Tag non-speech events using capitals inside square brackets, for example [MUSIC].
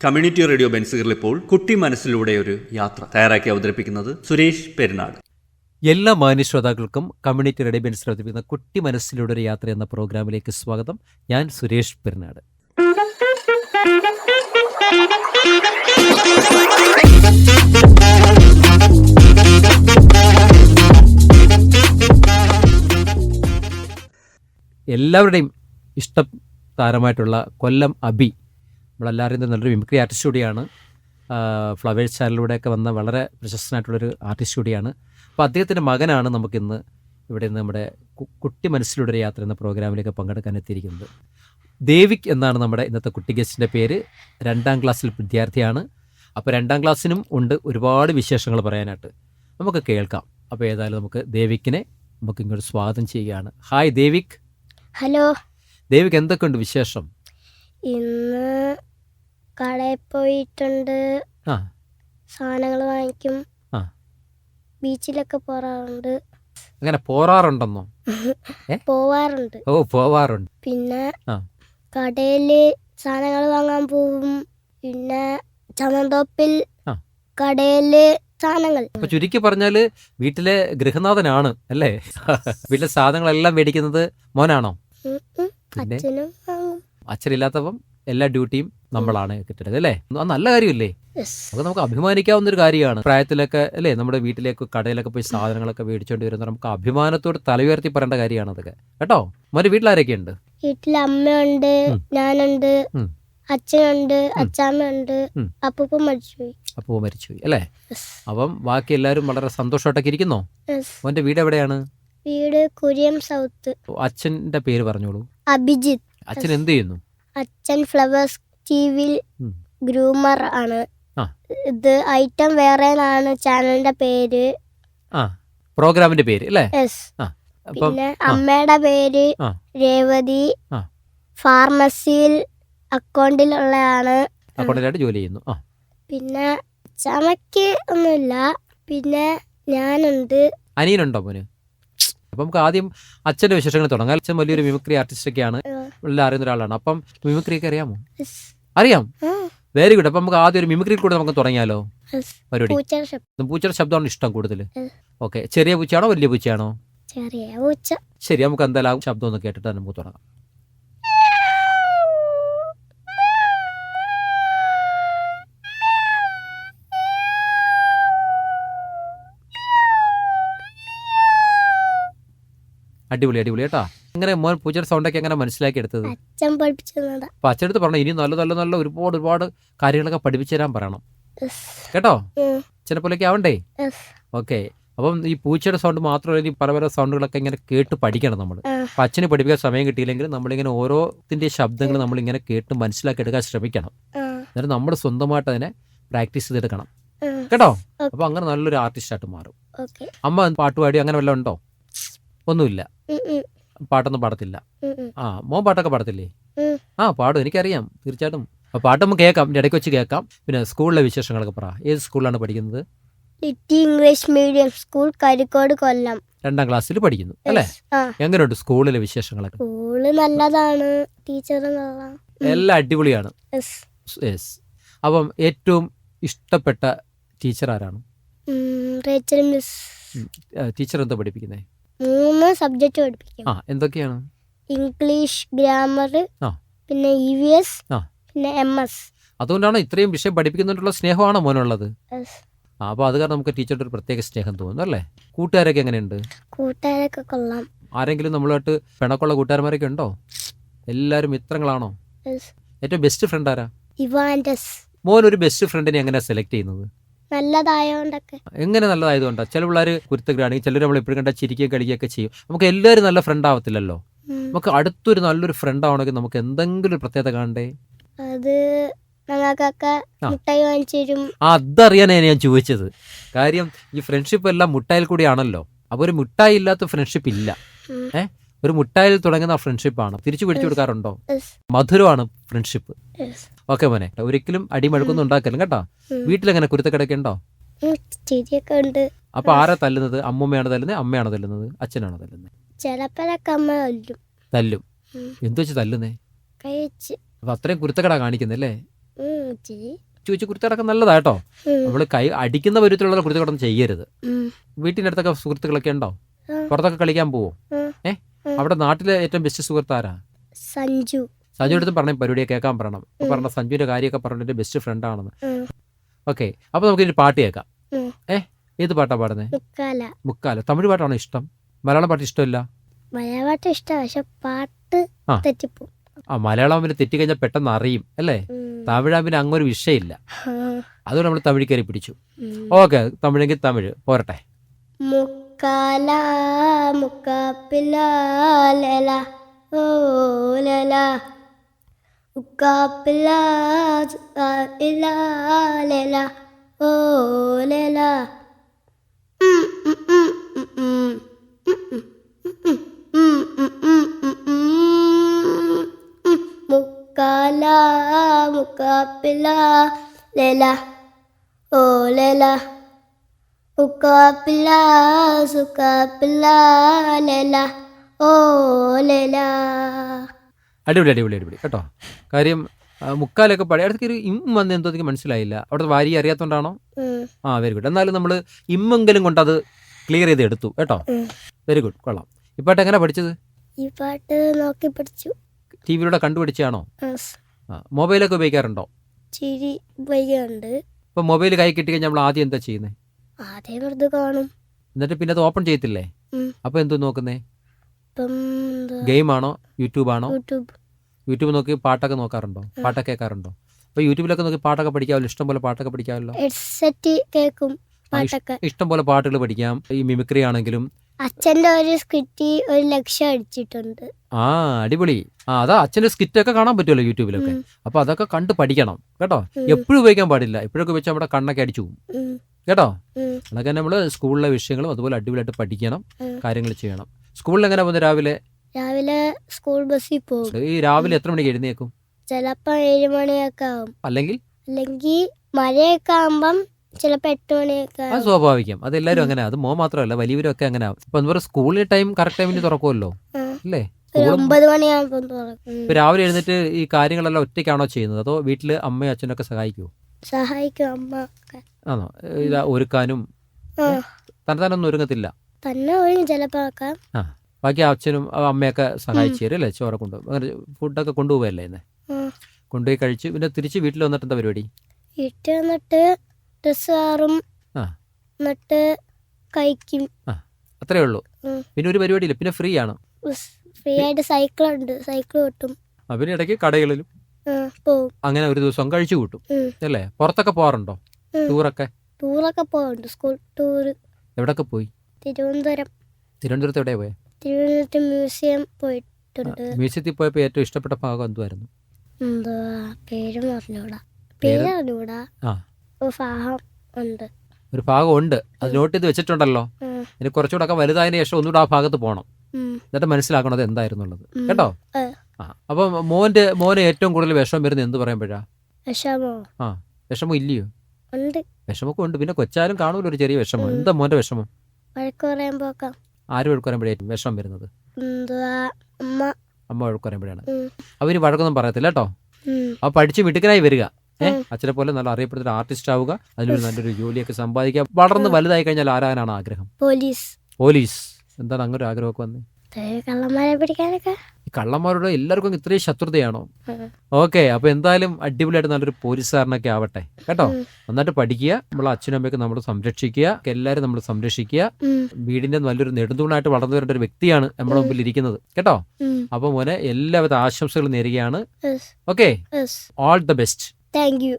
Community radio ബെൻസുകളിൽ ഇപ്പോൾ കുട്ടി മനസ്സിലൂടെ ഒരു യാത്ര തയ്യാറാക്കി അവതരിപ്പിക്കുന്നത് സുരേഷ് പെരുന്നാട്. എല്ലാ മാന്യ ശ്രോതാക്കൾക്കും കമ്മ്യൂണിറ്റി റേഡിയോ ബെൻസ് അവതരിപ്പിക്കുന്ന കുട്ടി മനസ്സിലൂടെ ഒരു യാത്ര എന്ന പ്രോഗ്രാമിലേക്ക് സ്വാഗതം. ഞാൻ സുരേഷ് പെരുന്നാട്. എല്ലാവരുടെയും ഇഷ്ട താരമായിട്ടുള്ള കൊല്ലം അബി നമ്മളെല്ലാവരും നല്ലൊരു മിമിക്രി ആർട്ടിസ്റ്റ് കൂടിയാണ്. ഫ്ലവേഴ്സ് ചാനലിലൂടെയൊക്കെ വന്ന വളരെ പ്രശസ്തനായിട്ടുള്ളൊരു ആർട്ടിസ്റ്റ് കൂടിയാണ്. അപ്പോൾ അദ്ദേഹത്തിന്റെ മകനാണ് നമുക്കിന്ന് ഇവിടെ നിന്ന് നമ്മുടെ കുട്ടി മനസ്സിലൂടെ ഒരു യാത്ര എന്ന പ്രോഗ്രാമിലേക്ക് പങ്കെടുക്കാൻ എത്തിയിരിക്കുന്നത്. ദേവിക് എന്നാണ് നമ്മുടെ ഇന്നത്തെ കുട്ടി ഗസ്റ്റിന്റെ പേര്. രണ്ടാം ക്ലാസ്സിൽ വിദ്യാർത്ഥിയാണ്. അപ്പോൾ രണ്ടാം ക്ലാസ്സിനും ഉണ്ട് ഒരുപാട് വിശേഷങ്ങൾ പറയാനായിട്ട്. നമുക്ക് കേൾക്കാം. അപ്പോൾ ഏതായാലും നമുക്ക് ദേവിക്കിനെ നമുക്ക് ഇങ്ങോട്ട് സ്വാഗതം ചെയ്യുകയാണ്. ഹായ് ദേവിക്. ഹലോ ദേവിക് എന്തൊക്കെയുണ്ട് വിശേഷം? ഇന്ന് കടയിൽ പോയിട്ടുണ്ട്. ആ. സാധനങ്ങൾ വാങ്ങിക്കും. ആ. ബീച്ചിലൊക്കെ പോറാറുണ്ട് അങ്ങനെ പോറാറുണ്ടെന്നോ [LAUGHS] പോവാറുണ്ട്. ഓ പോവാറുണ്ട്. പിന്നെ ആ. കടയിൽ സാധനങ്ങൾ വാങ്ങാൻ പോകും പിന്നെ ചമന്തോപ്പിൽ ആ. കടയിൽ സാധനങ്ങൾ. അപ്പൊ ചുരുക്കി പറഞ്ഞാൽ വീട്ടിലെ ഗൃഹനാഥനാണ് അല്ലേ? [LAUGHS] വീട്ടിലെ സാധനങ്ങളെല്ലാം മേടിക്കുന്നത് മോനാണോ? ഉം, ഉം. പിന്നെ? അച്ഛനും വാങ്ങും അച്ഛനില്ലാത്തപ്പം എല്ലാ ഡ്യൂട്ടിയും നമ്മളാണ് കിട്ടുന്നത് അല്ലേ? അത് നല്ല കാര്യമല്ലേ? നമുക്ക് അത് നമുക്ക് അഭിമാനിക്കാവുന്ന ഒരു കാര്യമാണ്. പ്രായത്തിലൊക്കെ അല്ലേ? നമ്മുടെ വീട്ടിലേക്ക് കടയിലൊക്കെ പോയി സാധനങ്ങളൊക്കെ മേടിച്ചോണ്ട് വരുന്ന നമുക്ക് അഭിമാനത്തോട് തല ഉയർത്തി പറയേണ്ട കാര്യമാണ് അതൊക്കെ. കേട്ടോ? മറ്റേ വീട്ടിലാരൊക്കെ ഉണ്ട് വീട്ടിൽ അമ്മയുണ്ട്. ഞാനുണ്ട്. അച്ഛനുണ്ട് അച്ഛാമ്മയുണ്ട്. അപ്പൂപ്പ മരിച്ചുപോയി. അപ്പൂപ്പ മരിച്ചുപോയി അല്ലേ. അപ്പം ബാക്കി എല്ലാരും വളരെ സന്തോഷമായിട്ടൊക്കെ ഇരിക്കുന്നോ? അവന്റെ വീട് എവിടെയാണ്? വീട് കുര്യം സൗത്ത്. അച്ഛന്റെ പേര് പറഞ്ഞോളൂ. അഭിജിത്ത്. അച്ഛൻ എന്ത് ചെയ്യുന്നു? അച്ഛൻ ഫ്ലവേഴ്സ് ഉം. ഗ്രൂമർ ആണ്. ഇത് ഐറ്റം വേറെ ആണ്. ചാനലിന്റെ പേര്. പ്രോഗ്രാമിന്റെ പേര് അല്ലേ? പിന്നെ അമ്മയുടെ പേര് രേവതി. ഫാർമസിയിൽ അക്കൗണ്ടിലുള്ളതാണ് അക്കൗണ്ടിലായിട്ട് ജോലി ചെയ്യുന്നു. പിന്നെ ചമക്ക് ഒന്നുമില്ല. പിന്നെ ഞാനുണ്ട്. അനിയനുണ്ടോ മോന്? അപ്പം നമുക്ക് ആദ്യം അച്ഛന്റെ വിശേഷങ്ങൾ തുടങ്ങാം. അച്ഛൻ വലിയൊരു മിമിക്രി ആർട്ടിസ്റ്റ് ഒക്കെയാണ്. എല്ലാം അറിയുന്ന ഒരാളാണ്. അപ്പം മിമിക്രി ഒക്കെ അറിയാമോ? അറിയാം. വെരി ഗുഡ് അപ്പം നമുക്ക് ആദ്യം ഒരു മിമിക്രി കൂടെ നമുക്ക് തുടങ്ങിയാലോ? പരിപാടി. പൂച്ചയുടെ ശബ്ദമാണ് ഇഷ്ടം കൂടുതൽ. ഓക്കെ ചെറിയ പൂച്ചയാണോ വലിയ പൂച്ചയാണോ? ചെറിയ പൂച്ച. ശരി നമുക്ക് എന്തായാലും ശബ്ദം ഒന്ന് കേട്ടിട്ട് നമുക്ക് തുടങ്ങാം. അടിപൊളി അടിപൊളി കേട്ടാ. എങ്ങനെ മോൻ പൂച്ചയുടെ സൗണ്ടൊക്കെ എങ്ങനെ മനസ്സിലാക്കി എടുത്തത് അച്ഛൻ അപ്പൊ അച്ഛനടുത്ത് പറഞ്ഞു ഇനി നല്ല നല്ല നല്ല ഒരുപാട് ഒരുപാട് കാര്യങ്ങളൊക്കെ പഠിപ്പിച്ചു തരാൻ പറയണം. കേട്ടോ? ചിലപ്പോലൊക്കെ അച്ഛനെ പോലെയൊക്കെ ആവണ്ടേ? ഓക്കെ. അപ്പം ഈ പൂച്ചയുടെ സൗണ്ട് മാത്രമല്ല ഈ പല പല സൗണ്ടുകളൊക്കെ ഇങ്ങനെ കേട്ട് പഠിക്കണം നമ്മൾ. അപ്പം അച്ഛന് പഠിപ്പിക്കാൻ സമയം കിട്ടിയില്ലെങ്കിൽ നമ്മളിങ്ങനെ ഓരോത്തിന്റെ ശബ്ദങ്ങൾ നമ്മളിങ്ങനെ കേട്ട് മനസ്സിലാക്കി എടുക്കാൻ ശ്രമിക്കണം എന്നിട്ട് നമ്മൾ സ്വന്തമായിട്ട് അതിനെ പ്രാക്ടീസ് ചെയ്തെടുക്കണം. കേട്ടോ. അപ്പൊ അങ്ങനെ നല്ലൊരു ആർട്ടിസ്റ്റായിട്ട് മാറും. അമ്മ പാട്ടുപാടി അങ്ങനെ വല്ലതും ഉണ്ടോ? ഒന്നുമില്ല. പാട്ടൊന്നും പാടത്തില്ല. ആ മോൻ പാട്ടൊക്കെ പാടത്തില്ലേ? ആ പാടും. എനിക്കറിയാം. തീർച്ചയായിട്ടും. പാട്ട് നമുക്ക് കേൾക്കാം. ഇടയ്ക്ക് വെച്ച് കേൾക്കാം. പിന്നെ സ്കൂളിലെ വിശേഷങ്ങളൊക്കെ പറ. ഏത് സ്കൂളിലാണ് പഠിക്കുന്നത്? Litty English medium school Karikode Kollam. രണ്ടാം ക്ലാസ്സിൽ പഠിക്കുന്നു അല്ലേ. എങ്ങനെയുണ്ട് സ്കൂളിലെ വിശേഷങ്ങളൊക്കെ? സ്കൂൾ നല്ലതാണ്. ടീച്ചർ എല്ലാം അടിപൊളിയാണ്. അപ്പം ഏറ്റവും ഇഷ്ടപ്പെട്ട ടീച്ചർ ആരാണ്? ടീച്ചർ എന്താ പഠിപ്പിക്കുന്നത് മൂന്ന് സബ്ജക്റ്റ് പഠിപ്പിക്കും. ആ എന്തൊക്കെയാണ്? ഇംഗ്ലീഷ് ഗ്രാമർ പിന്നെ ഇ വി എസ് പിന്നെ എം എസ് അതുകൊണ്ടാണ് ഇത്രയും വിഷയം പഠിപ്പിക്കുന്നതിനുള്ള സ്നേഹമാണോ മോനുള്ളത്? ആ അപ്പോൾ അത് കാരണം നമുക്ക് ടീച്ചറുടെ ഒരു പ്രത്യേക സ്നേഹം തോന്നുന്നു അല്ലേ? കൂട്ടുകാരൊക്കെ എങ്ങനെയുണ്ട്? കൂട്ടുകാരൊക്കെ കൊള്ളാം. ആരെങ്കിലും നമ്മളായിട്ട് പിണക്കുള്ള കൂട്ടുകാരന്മാരൊക്കെ ഉണ്ടോ? എല്ലാവരും മിത്രങ്ങളാണോ? ഏറ്റവും ബെസ്റ്റ് ഫ്രണ്ട് ആരാ? ഇവാൻഡസ് മോൻ ഒരു ബെസ്റ്റ് ഫ്രണ്ടിനെ എങ്ങനെയാ സെലക്ട് ചെയ്യുന്നത്? നല്ലതായോണ്ടൊക്കെ. എങ്ങനെ നല്ലതായതുകൊണ്ട്? ചില പിള്ളേർ കുരുത്തക്കാണെങ്കിൽ ചിലർ നമ്മൾ എപ്പോഴും കണ്ടാൽ ചിരിക്കുകയും കളിക്കുകയൊക്കെ ചെയ്യും. നമുക്ക് എല്ലാവരും നല്ല ഫ്രണ്ട് ആവത്തില്ലല്ലോ? നമുക്ക് അടുത്തൊരു നല്ലൊരു ഫ്രണ്ട് ആവണമെങ്കിൽ നമുക്ക് എന്തെങ്കിലും ഒരു പ്രത്യേകത കാണണ്ടേ? അത് ഞങ്ങൾക്കൊക്കെ ആ. മുട്ടായി വാങ്ങിച്ചു തരും. ആ അതറിയാനാണ് ഞാൻ ചോദിച്ചത്. കാര്യം ഈ ഫ്രണ്ട്ഷിപ്പ് എല്ലാം മുട്ടായിൽ കൂടിയാണല്ലോ. അപ്പോൾ ഒരു മുട്ടായി ഇല്ലാത്ത ഫ്രണ്ട്ഷിപ്പ് ഇല്ല. ഏ? ഒരു മുട്ടായിൽ തുടങ്ങുന്ന ഫ്രണ്ട്ഷിപ്പാണ് തിരിച്ചു പിടിച്ചു കൊടുക്കാറുണ്ടോ? മധുരമാണ് ഫ്രണ്ട്ഷിപ്പ്. ഓക്കെ മോനെ ഒരിക്കലും അടിമഴക്കൊന്നും ഉണ്ടാക്കലും കേട്ടോ. വീട്ടിലെങ്ങനെ കുരുത്തക്കിടക്കെ ഉണ്ടോ? ഉണ്ട്. അപ്പൊ ആരാ തല്ലുന്നത്? അമ്മൂമ്മയാണ് തല്ലുന്നത്? അമ്മയാണ് തല്ലുന്നത്? അച്ഛനാണ് തല്ലുന്നത്? ചിലപ്പോഴൊക്കെ അമ്മ തല്ലും. തല്ലും. എന്തു വെച്ച് തല്ലുന്നേ? കഴിച്ച്. അപ്പൊ അത്രയും കുരുത്തക്കട കാണിക്കുന്നല്ലേ ചോദിച്ചു കുരുത്തക്കടക്കം ചോദിച്ച് കുരുത്തടക്കം നല്ലതാ കേട്ടോ. ഉം. നമ്മൾ കൈ അടിക്കുന്ന പരുവത്തിലുള്ള കുരുത്തക്കടം ചെയ്യരുത്. വീട്ടിനടുത്തൊക്കെ സുഹൃത്തുക്കളൊക്കെ ഉണ്ടോ. പുറത്തൊക്കെ കളിക്കാൻ പോവോ? ഏഹ് ഏ? അവിടെ നാട്ടിലെ ഏറ്റവും ബെസ്റ്റ് സുഹൃത്താരാ? സഞ്ജു. സഞ്ജു അടുത്തും പറഞ്ഞ പരിപാടിയെ കേൾക്കാൻ പറയണം. പറഞ്ഞ സഞ്ജുവിന്റെ കാര്യമൊക്കെ പറഞ്ഞ എന്റെ ബെസ്റ്റ് ഫ്രണ്ട് ആണെന്ന്. ഓക്കെ അപ്പൊ നമുക്ക് ഇനി പാട്ട് കേൾക്കാം. ഏ? ഏത് പാട്ടാ പാടുന്നത് മുക്കാല. തമിഴ് പാട്ടാണോ ഇഷ്ടം? മലയാളം പാട്ട് ഇഷ്ടമില്ല? ഇഷ്ടമാണ് പക്ഷെ പാട്ട് ആ. തെറ്റിപ്പോ ആ മലയാളം പിന്നെ തെറ്റിക്കഴിഞ്ഞാൽ പെട്ടെന്ന് അറിയും അല്ലേ? തമിഴാമ്പിന് അങ്ങൊരു വിഷയമില്ല. അതുകൊണ്ട് നമ്മൾ തമിഴ് കയറി പിടിച്ചു. ഓക്കെ തമിഴെങ്കിൽ തമിഴ്. പോരട്ടെ. മുക്കാല മുക്കാപ്പില ലല ഓ ലല. ഉക്കാപ്പില ഇല ലല ഓ ലല ഉം, ഉം, ഉം, ഉം, ഉം. ഉം, ഉം, ഉം, ഉം, ഉം. ഉം. മുക്കാല മുക്കാപ്പില ലല ഓ ലല ഉക്കാപ്പില സുക്കാപ്പില ലല ഓ ലല അടിപൊളി അടിപൊളി അടിപൊളി. കേട്ടോ? കാര്യം മുക്കാലൊക്കെ പഴയ അടുത്തേക്ക് ഒരു ഇം വന്ന് എന്തോ എനിക്ക് മനസ്സിലായില്ല. അവിടുത്തെ വാരി അറിയാത്തോണ്ടാണോ? ആ വെരി ഗുഡ് എന്നാലും നമ്മൾ ഇമ്മെങ്കിലും കൊണ്ട് അത് ക്ലിയർ ചെയ്ത് എടുത്തു. കേട്ടോ? വെരി ഗുഡ് കൊള്ളാം. ഈ പാട്ട് എങ്ങനെ പഠിച്ചത്? ഈ പാട്ട് നോക്കി പഠിച്ചു. ടി വിയിലൂടെ കണ്ടുപിടിച്ചാണോ മൊബൈലൊക്കെ ഉപയോഗിക്കാറുണ്ടോ? ചിരി ഉപയോഗിക്കാറുണ്ട്. ഇപ്പൊ മൊബൈൽ കൈ കിട്ടിക്കഴിഞ്ഞാൽ നമ്മൾ ആദ്യം എന്താ ചെയ്യുന്നത് ആദ്യം വെറുതെ കാണും. എന്നിട്ട് പിന്നെ അത് ഓപ്പൺ ചെയ്യത്തില്ലേ? അപ്പൊ എന്തോ നോക്കുന്നേ? ഇപ്പം ആണോ യൂട്യൂബ് ആണോ യൂട്യൂബ്. നോക്കി പാട്ടൊക്കെ നോക്കാറുണ്ടോ? പാട്ടൊക്കെ കേൾക്കാറുണ്ടോ? അപ്പൊ യൂട്യൂബിലൊക്കെ നോക്കി പാട്ടൊക്കെ പഠിക്കാമല്ലോ ഇഷ്ടം പോലെ പാട്ടൊക്കെ പഠിക്കാമല്ലോ കേൾക്കും ഇഷ്ടം പോലെ പാട്ടുകൾ പഠിക്കാം. ഈ മിമിക്രി ആണെങ്കിലും. അച്ഛന്റെ ഒരു സ്കിറ്റ് ഒരു ലക്ഷം അടിച്ചിട്ടുണ്ട്. ആ അടിപൊളി. ആ അതാ സ്കിറ്റ് ഒക്കെ കാണാൻ പറ്റുമല്ലോ യൂട്യൂബിലൊക്കെ. അപ്പൊ അതൊക്കെ കണ്ട് പഠിക്കണം. കേട്ടോ? എപ്പോഴും ഉപയോഗിക്കാൻ പാടില്ല. ഇപ്പോഴൊക്കെ വെച്ചാൽ നമ്മുടെ കണ്ണൊക്കെ അടിച്ചു പോകും. കേട്ടോ. അതൊക്കെ നമ്മൾ സ്കൂളിലെ വിഷയങ്ങളും അതുപോലെ അടിപൊളിയായിട്ട് പഠിക്കണം. കാര്യങ്ങൾ ചെയ്യണം. സ്കൂളിൽ എങ്ങനെ പോകുന്നത് രാവിലെ? രാവിലെ സ്കൂൾ ബസ്സിൽ പോകും. ഈ രാവിലെ എത്ര മണിക്ക് എഴുന്നേക്കും ചിലപ്പോ ഏഴ് മണിയൊക്കെ ആവും. അല്ലെങ്കിൽ? അല്ലെങ്കിൽ മഴയൊക്കെ ആകുമ്പം ചിലപ്പോ എട്ട് മണിയൊക്കെ അത് ആവും സ്വാഭാവികം. അത് എല്ലാരും അങ്ങനെ. അത് മോ മാത്രമല്ല വലിയവരും ഒക്കെ അങ്ങനെ. ഇപ്പൊ എന്താ പറയുക സ്കൂളിൽ ടൈം കറക്റ്റ് ടൈമിന് തുറക്കുമല്ലോ ആ. അല്ലേ? ഒരു സ്കൂളും ഒമ്പത് മണിയാകുമ്പോൾ തുറക്കും. ഇപ്പൊ രാവിലെ എഴുന്നേറ്റ് ഈ കാര്യങ്ങളെല്ലാം ഒറ്റയ്ക്കാണോ ചെയ്യുന്നത്? അതോ വീട്ടിൽ അമ്മയും അച്ഛനൊക്കെ സഹായിക്കുമോ സഹായിക്കും അമ്മ ഒക്കെ. ആണോ? ഇത് ഒരുക്കാനും ആ. തന്നെ തന്നെ ഒന്നും ഒരുങ്ങത്തില്ല. തന്നെ ഒഴിഞ്ഞ് ചിലപ്പോൾ ആക്കാം. ആ ബാക്കി അച്ഛനും അമ്മയൊക്കെ സഹായിച്ചു തരും അല്ലേ? ചോറ് കൊണ്ടുപോകും അങ്ങനെ ഫുഡൊക്കെ കൊണ്ടുപോകല്ലേ ഇന്ന്. കൊണ്ടുപോയി കഴിച്ച് പിന്നെ തിരിച്ച് വീട്ടിൽ വന്നിട്ട് എന്താ പരിപാടി? വീട്ടിൽ വന്നിട്ട് ഡ്രസ്സ് മാറും ആ. എന്നിട്ട് കഴിക്കും. അത്രേ ഉള്ളൂ. പിന്നെ ഒരു പരിപാടിയില്ല പിന്നെ ഫ്രീ ആണ്. ഫ്രീ ആയിട്ട് സൈക്കിൾ ഉണ്ട്. സൈക്കിൾ കിട്ടും ആ, പിന്നെ ഇടയ്ക്ക് കടകളിലും പോകും അങ്ങനെ ഒരു ദിവസം കഴിച്ചു കൂട്ടും. അല്ലേ? പുറത്തൊക്കെ പോകാറുണ്ടോ. ടൂറൊക്കെ? ടൂറൊക്കെ പോകാറുണ്ട്. സ്കൂൾ ടൂർ എവിടൊക്കെ പോയി? തിരുവനന്തപുരം. തിരുവനന്തപുരത്ത് എവിടെ പോയെ? തിരുവനന്തപുരത്ത് മ്യൂസിയം പോയിട്ടുണ്ട്. മ്യൂസിയത്തിൽ പോയപ്പോൾ ഏറ്റവും ഇഷ്ടപ്പെട്ട ഭാഗം എന്തുമായിരുന്നു എന്തുവാ? പേര് പറഞ്ഞൂടാ പേര്? അറിഞ്ഞൂടാ. ആ. ഒരു ഭാഗം ഉണ്ട്. ഒരു ഭാഗം ഉണ്ട്. അത് നോട്ട് ചെയ്ത് വെച്ചിട്ടുണ്ടല്ലോ. ഇനി കുറച്ചുകൂടെ ഒക്കെ വലുതായതിനു ശേഷം ഒന്നുകൂടെ ആ ഭാഗത്ത് പോകണം എന്നിട്ട് മനസ്സിലാക്കണത് അത് എന്തായിരുന്നുള്ളത്. കേട്ടോ? ആ. ആ. മോന്റെ മോന് ഏറ്റവും കൂടുതൽ വിഷമം വരുന്നത് എന്ത് പറയുമ്പോഴാ? വിഷമോ? വിഷമം ഇല്ലയോ? വിഷമൊക്കെ ഉണ്ട്. പിന്നെ കൊച്ചാലും കാണുമല്ലോ ഒരു ചെറിയ വിഷമം. എന്താ മോന്റെ വിഷമം? വഴക്ക് പറയുമ്പോക്കെ ആര് വഴക്ക് വിഷമം വരുന്നത്. എന്തുവാ? അമ്മ. അമ്മ വഴക്ക് പറയുമ്പോഴാണ് അവർ വഴക്കൊന്നും പറയത്തില്ല കേട്ടോ. അപ്പൊ പഠിച്ച് മിടുക്കനായി വരിക. ഏഹ് അച്ഛനെ പോലെ നല്ല അറിയപ്പെടുന്ന ആർട്ടിസ്റ്റ് ആവുക. അതിലൊരു നല്ലൊരു ജോലിയൊക്കെ സമ്പാദിക്കുക. വളർന്ന് വലുതായി കഴിഞ്ഞാൽ ആരാനാണ് ആഗ്രഹം? പോലീസ്. പോലീസ്. എന്താണ് അങ്ങനെ ഒരു ആഗ്രഹമൊക്കെ വന്നത് കള്ളന്മാരെ പിടിക്കാനൊക്കെ. കള്ളന്മാരോട് എല്ലാവർക്കും ഇത്രയും ശത്രുതയാണോ. ഓക്കെ അപ്പൊ എന്തായാലും അടിപൊളിയായിട്ട് നല്ലൊരു പോലീസുകാരനൊക്കെ ആവട്ടെ. കേട്ടോ? നന്നായിട്ട് പഠിക്കുക നമ്മളെ അച്ഛനും അമ്മയൊക്കെ നമ്മൾ സംരക്ഷിക്കുക എല്ലാവരും നമ്മൾ സംരക്ഷിക്കുക. വീടിന്റെ നല്ലൊരു നെടുന്തൂണായിട്ട് വളർന്നു വരേണ്ട ഒരു വ്യക്തിയാണ് നമ്മുടെ മുമ്പിൽ ഇരിക്കുന്നത്. കേട്ടോ? അപ്പൊ മോനെ എല്ലാവിധ ആശംസകളും നേരുകയാണ്. Okay? All the best Thank you.